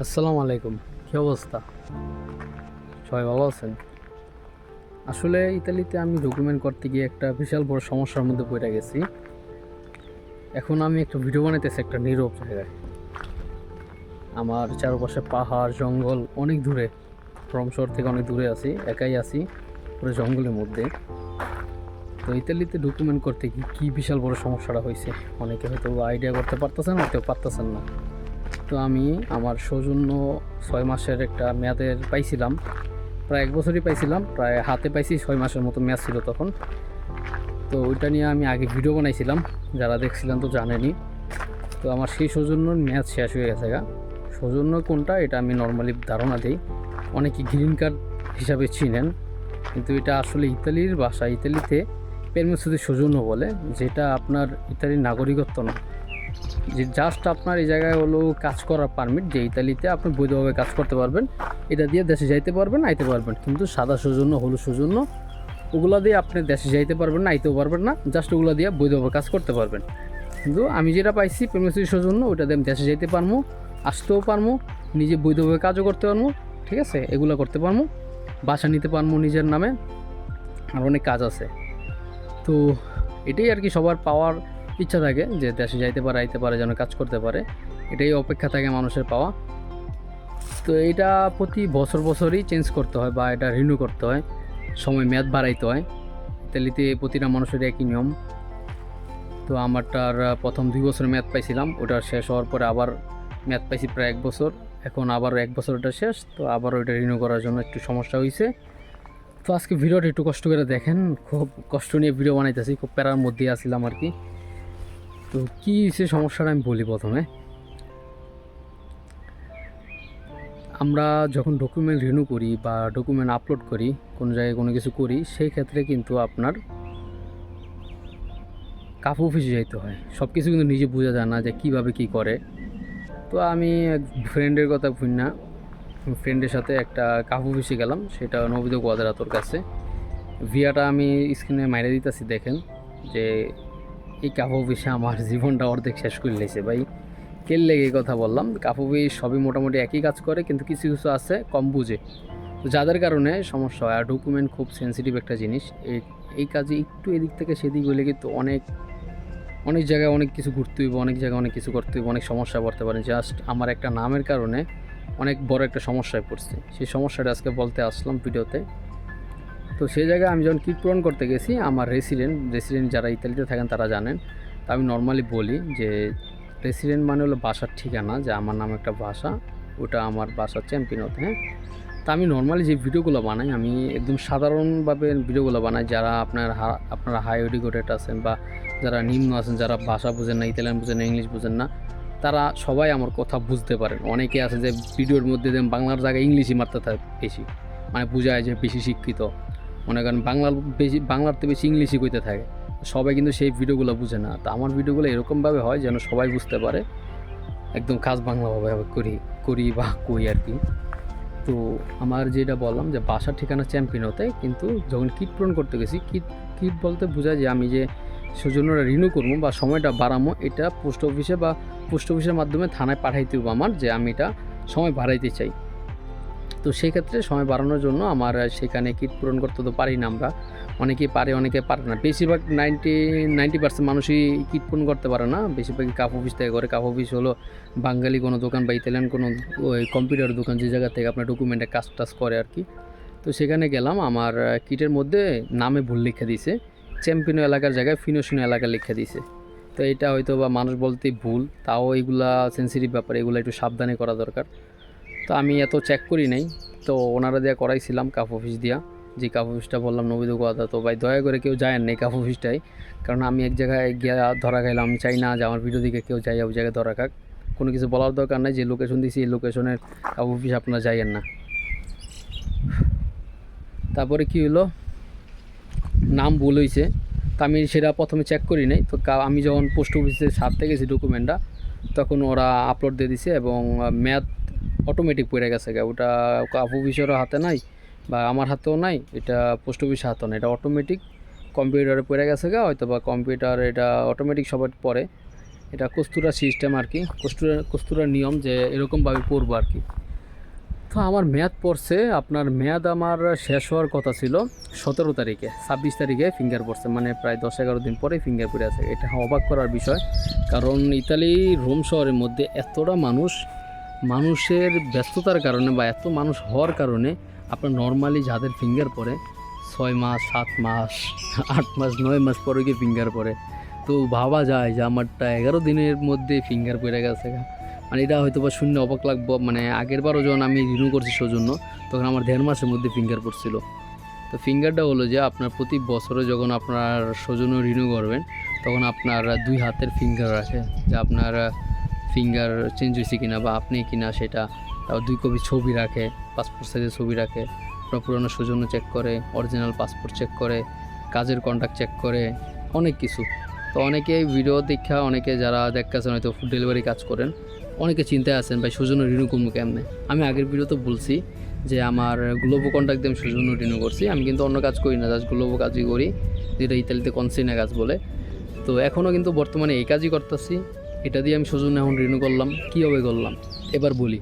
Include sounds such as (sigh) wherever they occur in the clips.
আসসালামু আলাইকুম। কী অবস্থা? সবাই ভালো আছেন? আসলে ইতালিতে আমি ডকুমেন্ট করতে গিয়ে একটা বিশাল বড় সমস্যার মধ্যে পড়ে গেছি। এখন আমি একটা ভিডিও বানাইতেছি একটা নীরব জায়গায়। আমার চারপাশে পাহাড়, জঙ্গল অনেক দূরে। ফ্রম শহর থেকে অনেক দূরে আছি, একাই আছি, পুরো জঙ্গলের মধ্যে। তো ইতালিতে ডকুমেন্ট করতে গিয়ে কী বিশাল বড় সমস্যাটা হয়েছে? অনেকে হয়তো আইডিয়া করতে পারতেছেন, হয়তো পারতেছেন না। তো আমি আমার সৌজন্য ছয় মাসের একটা মেয়াদের পাইছিলাম। প্রায় এক বছরই পাইছিলাম, প্রায় হাতে পাইছি ছয় মাসের মতো মেয়াদ ছিল তখন। তো ওইটা নিয়ে আমি আগে ভিডিও বানাইছিলাম, যারা দেখছিলেন তো জানেনি তো আমার সেই সৌজন্যর মেয়াদ শেষ হয়ে গেছে গা। সৌজন্য কোনটা, এটা আমি নর্মালি ধারণা দিই। অনেকে গ্রিন কার্ড হিসাবে চিনেন, কিন্তু এটা আসলে ইতালির ভাষা। ইতালিতে পেরমেসুদি সৌজন্য বলে, যেটা আপনার ইতালির নাগরিকত্ব না যে জাস্ট আপনার এই জায়গায় হলো কাজ করার পারমিট যে ইতালিতে আপনি বৈধভাবে কাজ করতে পারবেন, এটা দিয়ে দেশে যাইতে পারবেন, আইতে পারবেন। কিন্তু সাদা সৌজন্য হলুদ সৌজন্য ওগুলা দিয়ে আপনি দেশে যাইতে পারবেন না, আইতেও পারবেন না জাস্ট ওগুলো দিয়ে বৈধভাবে কাজ করতে পারবেন। কিন্তু আমি যেটা পাইছি প্রেমেসি সৌজন্য ওটা দিয়ে আমি দেশে যাইতে পারব আসতেও পারব নিজে বৈধভাবে কাজও করতে পারব ঠিক আছে? এগুলো করতে পারব বাসা নিতে পারব নিজের নামে, আর অনেক কাজ আছে। তো এটাই আর কি সবার পাওয়ার ইচ্ছা থাকে যে দেশে যাইতে পারে, আইতে পারে, যেন কাজ করতে পারে। এটাই অপেক্ষা থাকে মানুষের পাওয়া। তো এটা প্রতি বছর বছরই চেঞ্জ করতে হয় বা এটা রিনিউ করতে হয়। সময় মেয়াদ বাড়াইতে হয়। ইতালিতে প্রতিটা মানুষের একই নিয়ম। তো আমারটার প্রথম দুই বছর মেয়াদ পাইছিলাম। ওটা শেষ হওয়ার পরে আবার মেয়াদ পাইছি প্রায় এক বছর। এখন আবারও এক বছর ওটা শেষ। তো আবারও এটা রিনিউ করার জন্য একটু সমস্যা হয়েছে তো আজকে ভিডিওটা একটু কষ্ট করে দেখেন। খুব কষ্ট নিয়ে ভিডিও বানাইতেছি। খুব প্যারার মধ্যে আসছিলাম আর কি। তো কী সে সমস্যাটা আমি বলি প্রথমে? আমরা যখন ডকুমেন্ট রিনিউ করি বা ডকুমেন্ট আপলোড করি, কোনো জায়গায় কোনো কিছু করি, সেই ক্ষেত্রে কিন্তু আপনার কাফ অফিসে যাইতে হয়। সব কিছু কিন্তু নিজে বোঝা যায় না যে কীভাবে কী করে। তো আমি এক ফ্রেন্ডের কথা ভুল না। ফ্রেন্ডের সাথে একটা কাফ অফিসে গেলাম, সেটা নবিদ কোয়াদ্রাতোর কাছে। ভিয়াটা আমি স্ক্রিনে মাইরে দিতেছি, দেখেন। যে এই কাপড় অফিসে আমার জীবনটা অর্ধেক শেষ করে লেছে ভাই? কেল লেগে কথা বললাম? অফিস সবই মোটামুটি একই কাজ করে, কিন্তু কিছু কিছু আছে কম বুঝে। তো যাদের কারণে সমস্যা হয়, আর ডকুমেন্ট খুব সেন্সিটিভ একটা জিনিস। এই এই কাজে একটু এদিক থেকে সেদিক হলে কিন্তু অনেক অনেক জায়গায় অনেক কিছু ঘুরতে হইব, অনেক জায়গায় অনেক কিছু করতে হইব, অনেক সমস্যা পড়তে পারে জাস্ট আমার একটা নামের কারণে অনেক বড় একটা সমস্যায় পড়ছে। সেই সমস্যাটা আজকে বলতে আসলাম ভিডিওতে। তো সেই জায়গায় আমি যখন কিক পূরণ করতে গেছি, আমার রেসিডেন্ট রেসিডেন্ট যারা ইতালিতে থাকেন তারা জানেন। তা আমি নর্মালি বলি যে রেসিডেন্ট মানে হলো বাসার ঠিকানা, যে আমার নাম একটা বাসা, ওটা আমার বাসার চ্যাম্পিয়নতে হ্যাঁ? তা আমি নর্মালি যে ভিডিওগুলো বানাই, আমি একদম সাধারণভাবে ভিডিওগুলো বানাই, যারা আপনার আপনারা হাই এডুকেটেড আছেন বা যারা নিম্ন আছেন, যারা ভাষা বোঝেন না, ইতালিয়ান বুঝেন না, ইংলিশ বোঝেন না, তারা সবাই আমার কথা বুঝতে পারেন। অনেকে আছে যে ভিডিওর মধ্যে বাংলার জায়গায় ইংলিশই মারতে থাকে বেশি মানে বোঝায় যে বেশি শিক্ষিত। মনে করেন বাংলার বেশি, বাংলার তো বেশি ইংলিশই কইতে থাকে। সবাই কিন্তু সেই ভিডিওগুলো বুঝে না। তো আমার ভিডিওগুলো এরকমভাবে হয় যেন সবাই বুঝতে পারে। একদম কাজ বাংলাভাবে করি করি বা কই আর কি। তো আমার যেটা বললাম যে বাসার ঠিকানা চ্যাম্পিয়ন হতে কিন্তু যখন কিট পূরণ করতে গেছি, কিট কিট বলতে বোঝায় যে আমি যে সেজন্যটা রিনিউ করব বা সময়টা বাড়াবো, এটা পোস্ট অফিসে বা পোস্ট অফিসের মাধ্যমে থানায় পাঠাইতে হবে আমার, যে আমি এটা সময় বাড়াইতে চাই। তো সেই ক্ষেত্রে সময় বাড়ানোর জন্য আমার সেখানে কিট পূরণ করতে তো পারি না আমরা। অনেকেই পারে, অনেকে পারে না। বেশিরভাগ নাইনটি নাইনটি পার্সেন্ট মানুষই কিট পূরণ করতে পারে না। বেশিরভাগই কাপ অফিস থেকে করে কাপ অফিস হলো বাঙালি কোনো দোকান বা ইতালিয়ান কোনো ওই কম্পিউটার দোকান যে জায়গা থেকে আপনার ডকুমেন্টে কাজ টাজ করে আর কি। তো সেখানে গেলাম, আমার কিটের মধ্যে নামে ভুল লিখে দিছে চ্যাম্পিয়ন এলাকার জায়গায় ফিনোশিনো এলাকা লিখে দিছে তো এটা হয়তো বা মানুষ বলতেই ভুল, তাও এগুলা সেন্সিটিভ ব্যাপার, এগুলো একটু সাবধানে করা দরকার। তো আমি এত চেক করি নাই। তো ওনারা দিয়ে করাইছিলাম কাপ অফিস দিয়া। যে কাপ অফিসটা বললাম নবীদ কথা, তো ভাই দয়া করে কেউ যায় না এই কাপ অফিসটাই কারণ আমি এক জায়গায় গিয়ে ধরা খাইলাম, আমি চাই না যে আমার ভিডিও দিকে কেউ যায়, ওই জায়গায় ধরা খাক। কোনো কিছু বলার দরকার নাই, যে লোকেশন দিয়েছি এই লোকেশনের কাপ অফিস আপনারা যাইয়েন না। তারপরে কি হলো নাম ভুল হয়েছে তা আমি সেটা প্রথমে চেক করি নাই। তো আমি যখন পোস্ট অফিসে ছাড়তে গেছি ডকুমেন্টটা তখন ওরা আপলোড দিয়ে দিছে এবং ম্যাথ অটোমেটিক পড়ে গেছে গা। ওটা কাপ অফিসেরও হাতে নাই বা আমার হাতেও নাই, এটা পোস্ট অফিসের হাতেও নাই। এটা অটোমেটিক কম্পিউটারে পড়ে গেছে গা, হয়তো বা কম্পিউটার এটা অটোমেটিক সবার পড়ে। এটা কস্তুরা সিস্টেম আর কি, কস্তুরা কস্তুরার নিয়ম যে এরকমভাবে পড়ব আর কি। তো আমার মেয়াদ পড়ছে, আপনার মেয়াদ আমার শেষ হওয়ার কথা ছিল সতেরো তারিখে, ছাব্বিশ তারিখে ফিঙ্গার পড়ছে মানে প্রায় দশ এগারো দিন পরে ফিঙ্গার পড়ে আছে। এটা অবাক করার বিষয়, কারণ ইতালি রোম শহরের মধ্যে এতটা মানুষ মানুষের ব্যস্ততার কারণে বা এত মানুষ হওয়ার কারণে আপনার নর্মালি যাদের ফিঙ্গার পড়ে, ছয় মাস, সাত মাস, (laughs) আট মাস, নয় মাস পরে গিয়ে ফিঙ্গার পড়ে। তো ভাবা যায় যে আমারটা এগারো দিনের মধ্যে ফিঙ্গার পড়ে গেছে মানে এটা হয়তো বা শূন্য অবাক লাগবো মানে আগের বারও যখন আমি রিনিউ করছি সৌজন্য, তখন আমার দেড় মাসের মধ্যে ফিঙ্গার পড়ছিল। তো ফিঙ্গারটা হলো যে আপনার প্রতি বছরে যখন আপনার সৌজন্য রিনিউ করবেন, তখন আপনার দুই হাতের ফিঙ্গার রাখে, যে আপনার ফিঙ্গার চেঞ্জ হয়েছে কিনা বা আপনি কিনা সেটা দুই কপি ছবি রাখে পাসপোর্ট সাইজের ছবি রাখে পুরনো সৌজন্য চেক করে অরিজিনাল পাসপোর্ট চেক করে, কাজের কন্ট্যাক্ট চেক করে, অনেক কিছু। তো অনেকে ভিডিও দীক্ষা অনেকে যারা দেখতেছেন হয়তো ফুড ডেলিভারি কাজ করেন, অনেকে চিন্তায় আছেন, ভাই, সৌজন্য রিনিউ করব কেমনে? আমি আগের ভিডিওতে বলছি যে আমার গ্লোবো কন্ট্যাক্ট দিয়ে আমি সৌজন্য রিনিউ করছি, আমি কিন্তু অন্য কাজ করি না জাস্ট গ্লোবো কাজই করি, যেটা ইতালিতে কনসিনা কাজ বলে। তো এখনও কিন্তু বর্তমানে এই কাজই করতেছি। এটা দিয়ে আমি সৌজন্য এখন রিনিউ করলাম, কীভাবে করলাম? এবার বলি।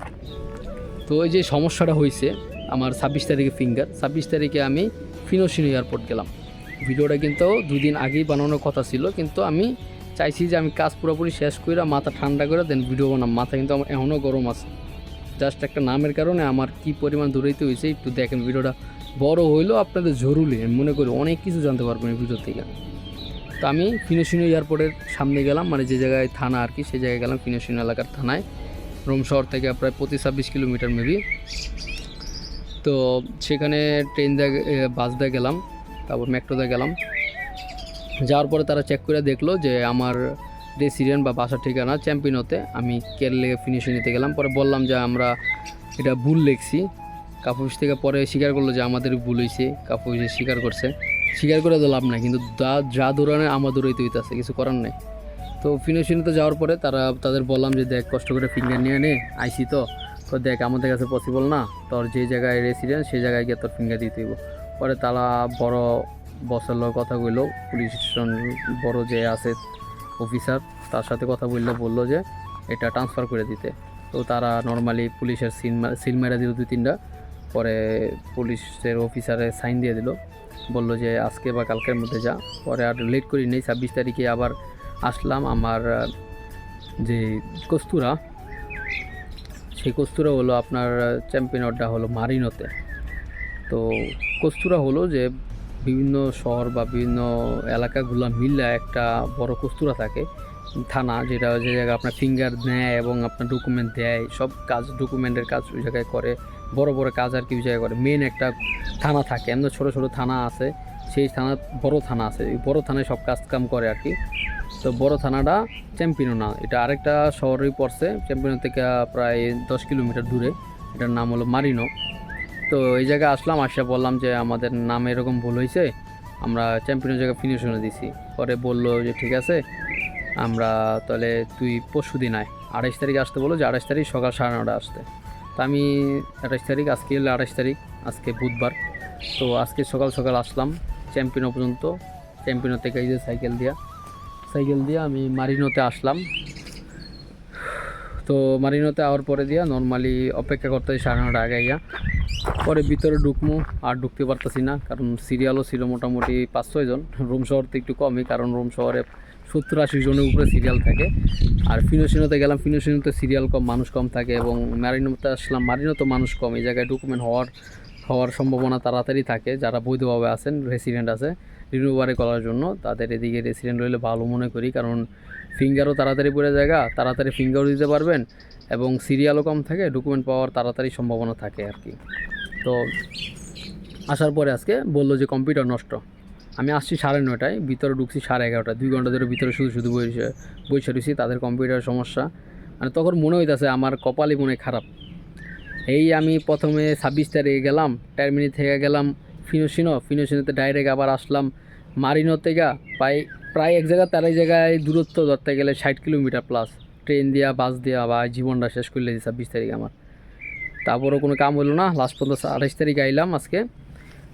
তো এই যে সমস্যাটা হয়েছে আমার ছাব্বিশ তারিখে ফিঙ্গার ছাব্বিশ তারিখে আমি ফিনোসিনো এয়ারপোর্ট গেলাম। ভিডিওটা কিন্তু দুই দিন আগেই বানানোর কথা ছিল, কিন্তু আমি চাইছি যে আমি কাজ পুরোপুরি শেষ করে মাথা ঠান্ডা করে দেন ভিডিও বানাম। মাথা কিন্তু আমার এখনও গরম আছে। জাস্ট একটা নামের কারণে আমার কি পরিমাণ দূরাইতে হয়েছে একটু দেখেন ভিডিওটা। বড় হইলেও আপনাদের জরুরি, আমি মনে করি অনেক কিছু জানতে পারবেন ভিডিও থেকে। তো আমি ফিনোসিনো এয়ারপোর্টের সামনে গেলাম মানে যে জায়গায় থানা আর কি, সেই জায়গায় গেলাম ফিনোসিনো এলাকার থানায়। রোম শহর থেকে প্রায় পঁচিশ ছাব্বিশ কিলোমিটার মেবি। তো সেখানে ট্রেন দিয়ে বাস দিয়ে গেলাম, তারপর মেট্রোতে গেলাম। যাওয়ার পরে তারা চেক করে দেখল যে আমার রেসিডেন্ট বা বাসার ঠিকানা চ্যাম্পিয়নতে আমি কেয়ার লেগে ফিনিশিং নিতে গেলাম, পরে বললাম যে আমরা এটা ভুল লিখছি। কাপুস থেকে পরে স্বীকার করল যে আমাদের ভুল হয়েছে কাপুস স্বীকার করছে। স্বীকার করে তো লাভ নাই, কিন্তু যা যা দৌড়ানে আমার দৌড়াইতে হইতেছে কিছু করার নেই। তো ফিনিশিংতে যাওয়ার পরে তারা, তাদের বললাম যে দেখ, কষ্ট করে ফিঙ্গার নিয়ে নে, আইসি তো। তো দেখ, আমাদের কাছে পসিবল না, তোর যে জায়গায় রেসিডেন্ট সেই জায়গায় গিয়ে তোর ফিঙ্গার দিতে হইব। পরে তারা বড় বসের লোক কথা কইলো পুলিশ স্টেশন বড় যে আছে অফিসার তার সাথে কথা বললে, বলল যে এটা ট্রান্সফার করে দিতে। তো তারা নর্মালি পুলিশের সিল সিল মেরা দিল দুই তিনটা। পরে পুলিশের অফিসারে সাইন দিয়ে দিল। বলল যে, আজকে বা কালকের মধ্যে যা। পরে আর লেট করি নেই, ছাব্বিশ তারিখে আবার আসলাম আমার যে কস্তুরা। সেই কস্তুরা হলো আপনার চ্যাম্পিয়নটা হলো মারিনোতে। তো কস্তুরা হলো যে, বিভিন্ন শহর বা বিভিন্ন এলাকাগুলো মিললে একটা বড় কস্তুরা থাকে। থানা যেটা যে জায়গায় আপনার ফিঙ্গার নেয় এবং আপনার ডকুমেন্ট দেয়, সব কাজ ডকুমেন্টের কাজ ওই জায়গায় করে। বড় বড় কাজ আর কি ওই জায়গায় করে। মেন একটা থানা থাকে। এমন ছোটো ছোটো থানা আছে। সেই থানা, বড় থানা আছে। এই বড় থানায় সব কাজ কাম করে আর কি। তো বড় থানাটা চ্যাম্পিয়ন না। এটা আরেকটা শহরেই পড়ছে। চ্যাম্পিয়ন থেকে প্রায় দশ কিলোমিটার দূরে। এটার নাম হলো মারিনো তো এই জায়গায় আসলাম আসা বললাম যে আমাদের নাম এরকম ভুল হয়েছে আমরা চ্যাম্পিয়নের জায়গায় ফিনিশনে দিছি। পরে বলল যে, ঠিক আছে, আমরা তাহলে তুই পরশু দিন আয়। আড়াইশ তারিখ আসতে বলো যে, আড়াইশ তারিখ সকাল সাড়ে নটা আসতে। তো আমি আঠাইশ তারিখ, আজকে এলে আঠাইশ তারিখ, আজকে বুধবার। তো আজকে সকাল সকাল আসলাম চ্যাম্পিয়ন পর্যন্ত। চ্যাম্পিয়ন থেকে এই যে সাইকেল দিয়া, সাইকেল দিয়ে আমি মারিনোতে আসলাম। তো মারিনোতে আওয়ার পরে দিয়া নর্মালি অপেক্ষা করতে সাড়ে নটা আগে ইয়া পরে ভিতরে ঢুকমু, আর ঢুকতে পারতেছি না, কারণ সিরিয়ালও ছিল মোটামুটি পাঁচ ছয়জন রুম শহর তো একটু কমই, কারণ রুম শহরে সত্তর আশি জনের উপরে সিরিয়াল থাকে। আর ফিনোসিনোতে গেলাম, ফিনোসিনোতে সিরিয়াল কম, মানুষ কম থাকে এবং মারিনোতে আসলাম মারিনো তো মানুষ কম। এই জায়গায় ডকুমেন্ট হওয়ার হওয়ার সম্ভাবনা তাড়াতাড়ি থাকে। যারা বৈধভাবে আছেন রেসিডেন্ট আছে রিনিউভারে করার জন্য, তাদের এদিকে রেসিডেন্ট রইলে ভালো মনে করি। কারণ ফিঙ্গারও তাড়াতাড়ি পড়ে জায়গা, তাড়াতাড়ি ফিঙ্গারও দিতে পারবেন এবং সিরিয়ালও কম থাকে ডকুমেন্ট পাওয়ার তাড়াতাড়ি সম্ভাবনা থাকে আর কি। তো আসার পরে আজকে বলল যে কম্পিউটার নষ্ট। আমি আসছি সাড়ে নয়টায়, ভিতরে ঢুকছি সাড়ে এগারোটা দুই ঘণ্টা ধরে ভিতরে শুধু শুধু বই বসে রয়েছি তাদের কম্পিউটারের সমস্যা। মানে তখন মনে হইতেছে আমার কপালই মনে খারাপ। এই আমি প্রথমে ছাব্বিশ তারিখে গেলাম টার্মিনি থেকে গেলাম ফিনোসিনো। ফিনোসিনোতে ডাইরেক্ট আবার আসলাম মারিনো থেকে। প্রায় প্রায় এক জায়গা, তার জায়গায় দূরত্ব ধরতে গেলে ষাট কিলোমিটার প্লাস ট্রেন দিয়া, বাস দিয়া, বা জীবনটা শেষ করলে ছাব্বিশ তারিখে আমার। তারপরও কোনো কাম হলো না। লাস্ট পর্যন্ত আঠাশ তারিখ আইলাম আজকে।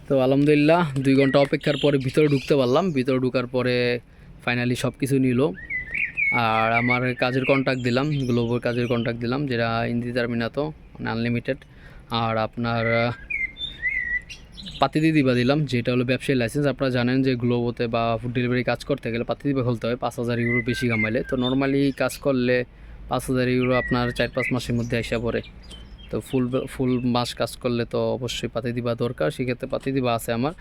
তো আলহামদুলিল্লাহ, দুই ঘণ্টা অপেক্ষার পরে ভিতরে ঢুকতে পারলাম। ভিতরে ঢুকার পরে ফাইনালি সব কিছু নিল। আর আমার কাজের কন্ট্যাক্ট দিলাম গ্লোবোর কাজের কন্ট্যাক্ট দিলাম, যেটা ইন্দি টার্মিনাতো মানে আনলিমিটেড আর আপনার পাতিদি দিবা দিলাম, যেটা হলো ব্যবসায়ী লাইসেন্স আপনারা জানেন যে গ্লোবোতে বা ফুড ডেলিভারি কাজ করতে গেলে পাতি দিবা খুলতে হয়, পাঁচ হাজার ইউরো বেশি কামাইলে। তো নর্মালি কাজ করলে পাঁচ হাজার ইউরো আপনার চার পাঁচ মাসের মধ্যে আসা পড়ে। তো ফুল ফুল মাস কাজ করলে তো অবশ্যই পাতি দিবা দরকার, সেক্ষেত্রে পাতি দিবা আছে আমার।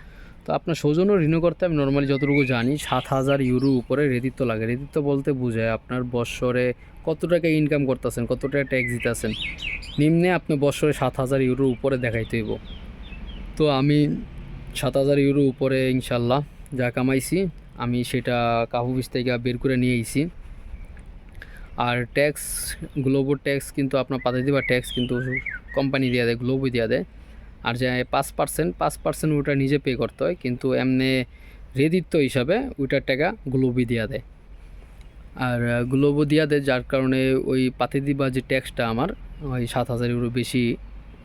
তো আপনার সৌজন্য রিনিউ করতে আমি নর্মালি যতটুকু জানি, সাত হাজার ইউরো উপরে রেদিত্ব লাগে। রেদিত্ব বলতে বোঝায় আপনার বৎসরে কত টাকা ইনকাম করতেছেন, কত টাকা ট্যাক্স দিতেছেন। নিম্নে আপনি বৎসরে সাত হাজার ইউরো উপরে দেখাইতে হইব। তো আমি সাত হাজার ইউরো উপরে ইনশাল্লাহ যা কামাইছি, আমি সেটা কাহুবিস থেকে বের করে নিয়ে আর ট্যাক্স গ্লোবোর ট্যাক্স কিন্তু আপনার পাতে দিবা ট্যাক্স কিন্তু কোম্পানি দিয়ে দেয় গ্লোবই দিয়ে দেয়। আর যে পাঁচ পার্সেন্ট পাঁচ পার্সেন্ট ওটা নিজে পে করতে হয়, কিন্তু এমনি রেদিত্ব হিসাবে ওইটার টাকা গ্লোবই দেওয়া দেয়। আর গ্লোবো দেওয়া দেয় যার কারণে ওই পাতে দিবা যে ট্যাক্সটা আমার, ওই সাত হাজার ইউরো বেশি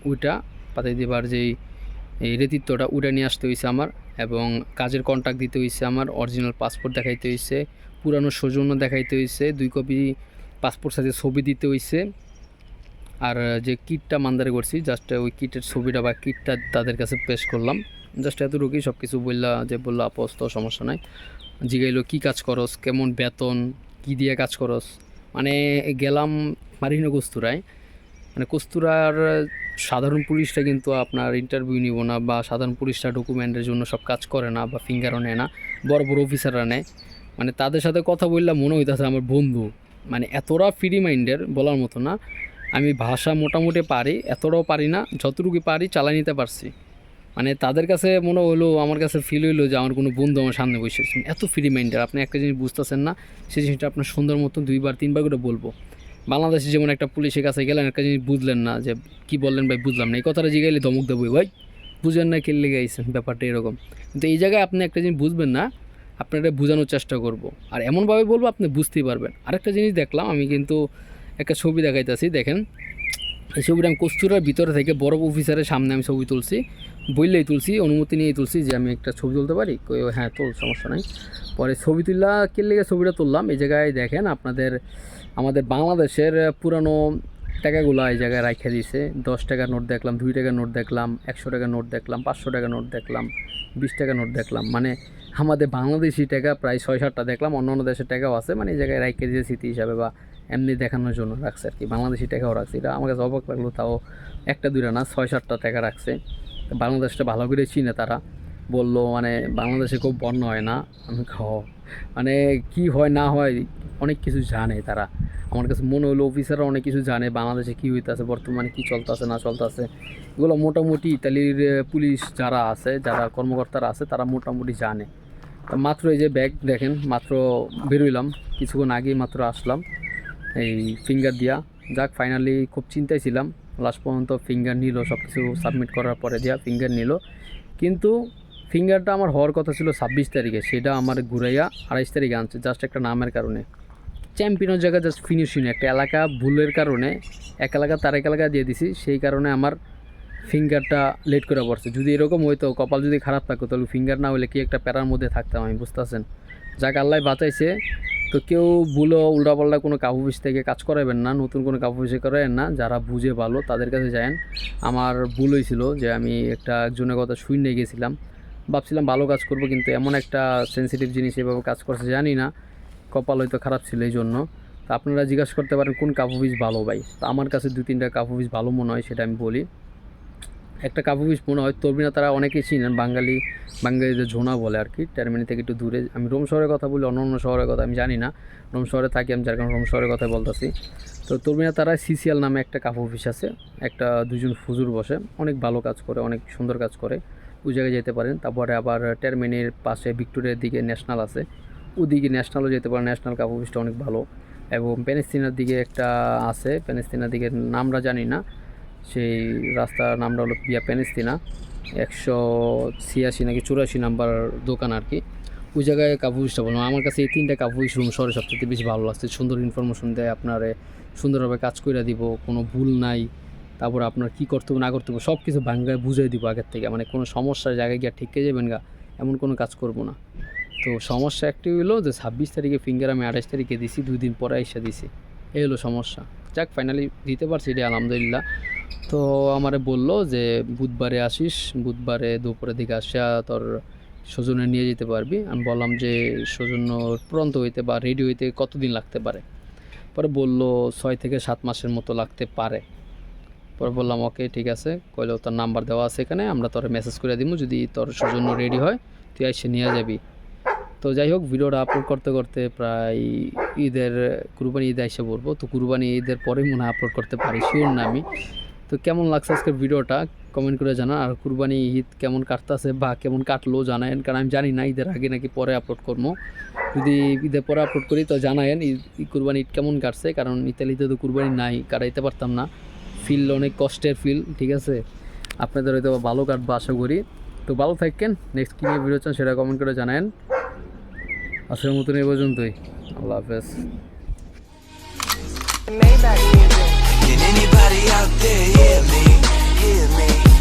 ওইটা পাতে দিবার যেই, এই রেতিত্বটা উড়ে নিয়ে আসতে হয়েছে আমার এবং কাজের কন্ট্যাক্ট দিতে হয়েছে আমার অরিজিনাল পাসপোর্ট দেখাইতে হয়েছে পুরানো সৌজন্য দেখাইতে হয়েছে দুই কপি পাসপোর্ট সাইজের ছবি দিতে হয়েছে আর যে কিটটা মান্দারে করছি জাস্ট ওই কিটের ছবিটা বা কিটটা তাদের কাছে পেশ করলাম। জাস্ট এতটুকুই সব কিছু বললা, যে বলল আপস্ত সমস্যা নাই। জিগাইলো, কী কাজ করস? কেমন বেতন? কী দিয়ে কাজ করস? মানে গেলাম মারিনো কস্তুরায় মানে কস্তুরার সাধারণ পুলিশটা কিন্তু আপনার ইন্টারভিউ নিব না বা সাধারণ পুলিশরা ডকুমেন্টের জন্য সব কাজ করে না বা ফিঙ্গারও নেয় না। বড় বড় অফিসাররা নেয়। মানে তাদের সাথে কথা বললাম মনে হইতেছে আমার বন্ধু। মানে এতটা ফ্রি মাইন্ডের বলার মতো না। আমি ভাষা মোটামুটি পারি, এতটাও পারি না যতটুকু পারি চালাই নিতে পারছি। মানে তাদের কাছে মনে হলো, আমার কাছে ফিল হইল যে আমার কোনো বন্ধু আমার সামনে বসে আছে। এত ফ্রি মাইন্ডের আপনি একটা জিনিস বুঝতেছেন না সেই জিনিসটা আপনার সুন্দর মতো দুইবার, তিনবার করে বলব। বাংলাদেশে যেমন একটা পুলিশের কাছে গেলেন, একটা জিনিস বুঝলেন না যে কি বললেন ভাই বুঝলাম না। এই কথাটা জিগাইলে ধমক দেবো ভাই বুঝেন না খেললে গাইছেন ব্যাপারটা এরকম। কিন্তু এই জায়গায় আপনি একটা জিনিস বুঝবেন না আপনারা বোঝানোর চেষ্টা করব। আর এমনভাবে বলব, আপনি বুঝতেই পারবেন। আরেকটা জিনিস দেখলাম, আমি কিন্তু একটা ছবি দেখাইতেছি, দেখেন। এই ছবিটা আমি কস্তুরার ভিতরে থেকে বড় অফিসারের সামনে আমি ছবি তুলছি, বললেই তুলছি, অনুমতি নিয়েই তুলছি যে আমি একটা ছবি তুলতে পারি। হ্যাঁ তোল, সমস্যা নাই। পরে ছবি তুললা কে লেগে ছবিটা তুললাম? এই জায়গায় দেখেন, আপনাদের, আমাদের বাংলাদেশের পুরানো টাকাগুলো এই জায়গায় রাখা দিয়েছে দশ টাকার নোট দেখলাম, দুই টাকার নোট দেখলাম, একশো টাকার নোট দেখলাম, পাঁচশো টাকার নোট দেখলাম, বিশ টাকার নোট দেখলাম। মানে আমাদের বাংলাদেশি টাকা প্রায় ছয় সাতটা দেখলাম অন্য অন্য দেশের টাকাও আছে মানে এই জায়গায় রাখা দিয়েছে স্মৃতি হিসাবে বা এমনি দেখানোর জন্য রাখছে আর কি। বাংলাদেশি টাকাও রাখছে। এটা আমার কাছে অবাক লাগল, তাও একটা দুইটা না, ছয় সাতটা টাকা রাখছে। বাংলাদেশটা ভালো করে চিনে তারা। বলল মানে বাংলাদেশে খুব বন্য হয় না? আমি খাও মানে কি হয়, না হয়, অনেক কিছু জানে তারা। আমার কাছে মনে হলো অফিসাররা অনেক কিছু জানে, বাংলাদেশে কী হইতেছে, বর্তমানে কী চলতেছে, না চলতেছে। এগুলো মোটামুটি ইতালির পুলিশ যারা আছে, যারা কর্মকর্তারা আছে, তারা মোটামুটি জানে। তো মাত্র এই যে ব্যাগ দেখেন, মাত্র বেরোইলাম। কিছুক্ষণ আগেই মাত্র আসলাম। এই ফিঙ্গার দিয়া। যাক ফাইনালি খুব চিন্তায় ছিলাম। লাস্ট পর্যন্ত ফিঙ্গার নিল সব কিছু সাবমিট করার পরে দিয়া ফিঙ্গার নিল। কিন্তু ফিঙ্গারটা আমার হওয়ার কথা ছিল ছাব্বিশ তারিখে, সেটা আমার ঘুরাইয়া আড়াইশ তারিখে আনছে জাস্ট একটা নামের কারণে। চ্যাম্পিয়নের জায়গায় জাস্ট ফিনিশিং একটা এলাকা ভুলের কারণে, এক এলাকা তার এক এলাকা দিয়ে দিছি, সেই কারণে আমার ফিঙ্গারটা লেট করে পড়ছে। যদি এরকম হইতো, কপাল যদি খারাপ থাকতো, তাহলে ফিঙ্গার না হলে কি একটা প্যারার মধ্যে থাকতাম আমি, বুঝতেছেন? যাক, আল্লাহ বাঁচাইছে। তো কেউ ভুলো, উল্টাপাল্টা কোনো কাপ অফিস থেকে কাজ করাবেন না, নতুন কোনো কাপ অফিসে করাবেন না, যারা বুঝে ভালো, তাদের কাছে যায়েন। আমার ভুল হয়েছিল যে আমি একটা একজনের কথা শুনে গেছিলাম। ভাবছিলাম ভালো কাজ করব, কিন্তু এমন একটা সেন্সিটিভ জিনিস এভাবে কাজ করছে, জানি না। কপাল হয়তো খারাপ ছিল এই জন্য তো আপনারা জিজ্ঞাসা করতে পারেন, কোন কাপ অফিস ভালো ভাই? তো আমার কাছে দু তিনটা কাপ অফিস ভালো মনে হয়, সেটা আমি বলি। একটা কাপ অফিস মনে হয়, তরবিনা তারা অনেকেই চিনেন, বাঙালি, বাঙালিদের ঝোনা বলে আর কি টার্মিনি থেকে একটু দূরে। আমি রোম শহরের কথা বলি অন্য অন্য শহরের কথা আমি জানি না। রোম শহরে থাকি, আমি যার কারণে রোম শহরের কথা বলতেছি। তো তরবিনা তারা সিসিএল নামে একটা কাপ অফিস আছে, একটা দুজন ফুজুর বসে, অনেক ভালো কাজ করে, অনেক সুন্দর কাজ করে। ওই জায়গায় যেতে পারেন। তারপরে আবার টার্মিনির পাশে ভিক্টোরিয়ার দিকে ন্যাশনাল আছে। ওদিকে ন্যাশনালও যেতে পারেন। ন্যাশনাল কাপ অফিসটা অনেক ভালো। এবং প্যালেস্তিনার দিকে একটা আছে। প্যালেস্তিনার দিকে নামটা জানি না। সেই রাস্তার নামটা হলো বিয়া প্যালেস্তিনা একশো ছিয়াশি নাকি চুরাশি নাম্বার দোকান আর কি। ওই জায়গায় কাপ অফিসটা বললাম আমার কাছে এই তিনটা কাপ অফিস রুম শহরে সবচেয়ে বেশি ভালো লাগছে। সুন্দর ইনফরমেশন দেয়। আপনারে সুন্দরভাবে কাজ করে দিব। কোনো ভুল নাই। তারপর আপনার কী করতে হবে, না করতে হবে সব কিছু বাংলায় বুঝিয়ে দিব আগের থেকে। মানে কোনো সমস্যার জায়গায় গিয়ে ঠিক যাবেন গা, এমন কোনো কাজ করব না। তো সমস্যা একটি হলো যে ছাব্বিশ তারিখে ফিঙ্গার আমি আঠাশ তারিখে দিছি, দুই দিন পরে এসে দিছি। এই হলো সমস্যা। যাক ফাইনালি দিতে পারছি এটা আলহামদুলিল্লাহ। তো আমারে বলল যে বুধবারে আসিস, বুধবারে দুপুরের দিকে আসিয়া তোর সজনে নিয়ে যেতে পারবি। আমি বললাম যে সজন্য প্রন্ত হইতে বা রেডি হইতে কতদিন লাগতে পারে? পরে বলল ছয় থেকে সাত মাসের মতো লাগতে পারে। পরে বললাম, ওকে, ঠিক আছে। কইলেও তোর নাম্বার দেওয়া আছে এখানে, আমরা তোর মেসেজ করে দিব যদি তোর সৌজন্য রেডি হয়, তুই এসে নিয়ে যাবি। তো যাই হোক, ভিডিওটা আপলোড করতে করতে প্রায় ঈদের, কুরবানি ঈদে এসে পড়ব। তো কুরবানি ঈদের পরেই মনে আপলোড করতে পারি শিওর না আমি। তো কেমন লাগছে আজকের ভিডিওটা? কমেন্ট করে জানান। আর কুরবানি ঈদ কেমন কাটতেছে বা কেমন কাটলো জানায়েন? কারণ আমি জানি না, ঈদের আগে নাকি পরে আপলোড করব। যদি ঈদের পরে আপলোড করি, তো জানায়েন ঈদ কুরবানি ঈদ কেমন কাটছে? কারণ ইতালিতে তো কুরবানি নাই, কাটাইতে পারতাম না। ফিল অনেক কষ্টের ফিল ঠিক আছে? আপনাদের হয়তো ভালো কাটবো আশা করি। তো ভালো থাকেন নেক্সট কী নিয়ে বেরোচ্ছেন সেটা কমেন্ট করে জানান আসার মতন এ পর্যন্তই। আল্লাহ হাফেজ। Can anybody out there hear me? Hear me?